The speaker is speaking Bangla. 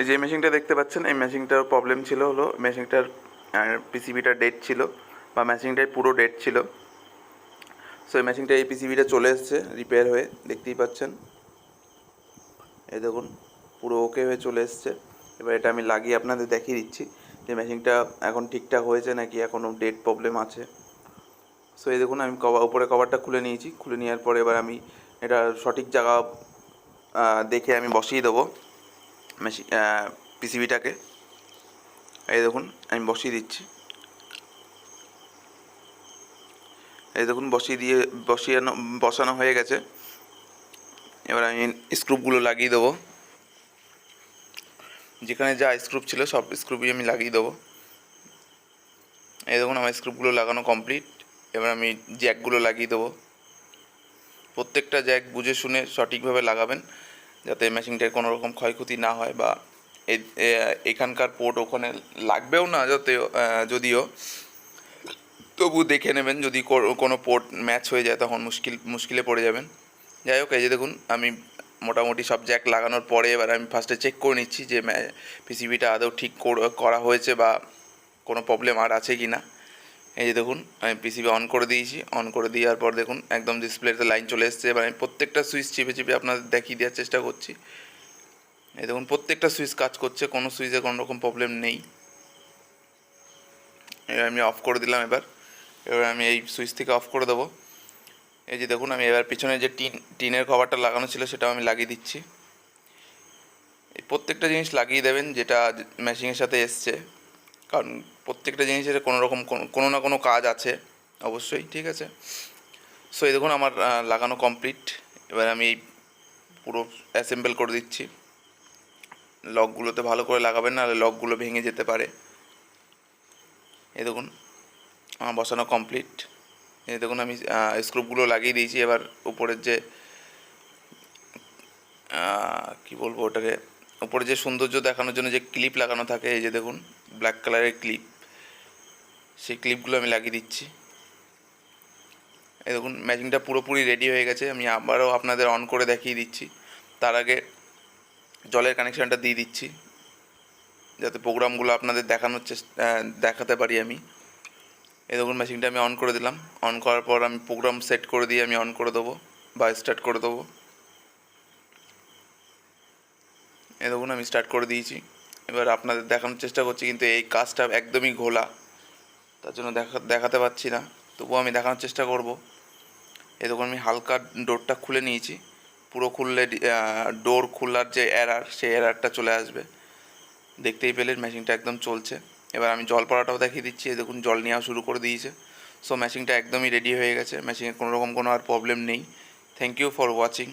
এই যে মেশিনটা দেখতে পাচ্ছেন, এই মেশিনটার প্রবলেম ছিল হলো মেশিনটার পিসিবিটা ডেট ছিল, বা মেশিনটাই পুরো ডেট ছিল। সো এই মেশিনটা এই পিসিবিটা চলে এসেছে রিপেয়ার হয়ে, দেখতেই পাচ্ছেন। এই দেখুন, পুরো ওকে হয়ে চলে এসেছে। এবার এটা আমি লাগিয়ে আপনাদের দেখিয়ে দিচ্ছি যে মেশিনটা এখন ঠিকঠাক হয়েছে নাকি এখনও ডেট প্রবলেম আছে। সো এই দেখুন, আমি কভার উপরে কভারটা খুলে নিয়েছি। খুলে নেওয়ার পরে এবার আমি এটা সঠিক জায়গা দেখে আমি বসিয়ে দেবো। মেশিন পিসিবিটাকে এই দেখুন, আমি বসিয়ে দিচ্ছি। এই দেখুন, বসিয়ে দিয়ে, বসিয়ানো, বসানো হয়ে গেছে। এবার আমি স্ক্রুপগুলো লাগিয়ে দেবো। যেখানে যা স্ক্রুপ ছিল, সব স্ক্রুপই আমি লাগিয়ে দেবো। এই দেখুন, আমার স্ক্রুপগুলো লাগানো কমপ্লিট এবার আমি জ্যাকগুলো লাগিয়ে দেবো। প্রত্যেকটা জ্যাক বুঝে শুনে সঠিকভাবে লাগাবেন। যাতে মেশিনটার কোনো রকম ক্ষয়ক্ষতি না হয় বা এখানকার পোর্ট ওখানে লাগবেও না যাতে যদিও। তবু দেখে নেবেন যদি কোনো পোর্ট ম্যাচ হয়ে যায় তখন মুশকিল, মুশকিলে পড়ে যাবেন। যাই হোক, এই যে দেখুন, আমি মোটামুটি সব জ্যাক লাগানোর পরে এবার আমি ফার্স্টে চেক করে নিচ্ছি যে পিসিবিটা আদৌ ঠিক করা হয়েছে বা কোনো প্রবলেম আর আছে কি না এই যে দেখুন, আমি পিসিবি অন করে দিয়েছি। অন করে দেওয়ার পর দেখুন, একদম ডিসপ্লেতে লাইন চলে এসছে। এবার আমি প্রত্যেকটা সুইচ চিপে চিপে আপনাদের দেখিয়ে দেওয়ার চেষ্টা করছি। এই দেখুন, প্রত্যেকটা সুইচ কাজ করছে, কোনো সুইচে কোনো রকম প্রবলেম নেই। এবার আমি অফ করে দিলাম এবার। এবার আমি এই সুইচ থেকে অফ করে দেবো। এই যে দেখুন, আমি এবার পিছনে যে টিন, টিনের কভারটা লাগানো ছিল, সেটাও আমি লাগিয়ে দিচ্ছি। এই প্রত্যেকটা জিনিস লাগিয়ে দেবেন, যেটা মেশিনের সাথে এসছে। কারণ প্রত্যেকটা জিনিসের কোনো রকম কোনো- না কোনো কাজ আছে, অবশ্যই, ঠিক আছে? সো এই দেখুন আমার লাগানো কমপ্লিট এবার আমি এই পুরো অ্যাসেম্বল করে দিচ্ছি। লকগুলোতে ভালো করে লাগাবেন, নাহলে লকগুলো ভেঙে যেতে পারে। এই দেখুন, আমার বসানো কমপ্লিট এই দেখুন আমি স্ক্রুপগুলো লাগিয়ে দিয়েছি। এবার উপরের যে কি বলব ওটাকে? উপরে যে সৌন্দর্য দেখানোর জন্য যে ক্লিপ লাগানো থাকে, এই যে দেখুন ব্ল্যাক কালারের ক্লিপ সেই ক্লিপগুলো আমি লাগিয়ে দিচ্ছি। এই দেখুন ম্যাচিংটা পুরোপুরি রেডি হয়ে গেছে। আমি আবারও আপনাদের অন করে দেখিয়ে দিচ্ছি। তার আগে জলের কানেকশানটা দিয়ে দিচ্ছি। যাতে প্রোগ্রামগুলো আপনাদের দেখানোর চেষ্টা দেখাতে পারি আমি। এই দেখুন মেশিনটা আমি অন করে দিলাম। অন করার পর আমি প্রোগ্রাম সেট করে দিয়ে আমি অন করে দেবো বা স্টার্ট করে দেবো। এই দেখুন, আমি স্টার্ট করে দিয়েছি। এবার আপনাদের দেখানোর চেষ্টা করছি, কিন্তু এই কাজটা একদমই ঘোলা। তার জন্য দেখা, দেখাতে পাচ্ছি না। তবুও আমি দেখানোর চেষ্টা করব। এই দেখুন, আমি হালকা ডোরটা খুলে নিয়েছি। পুরো খুললে ডোর খোলার যে এরার সেই এরারটা চলে আসবে। দেখতেই পেলেন, মেশিনটা একদম চলছে। এবার আমি জল পড়াটাও দেখিয়ে দিচ্ছি। এই দেখুন, জল নেওয়া শুরু করে দিয়েছে। সো মেশিনটা একদমই রেডি হয়ে গেছে। মেশিনে কোনো রকম কোনো আর প্রবলেম নেই। Thank you for watching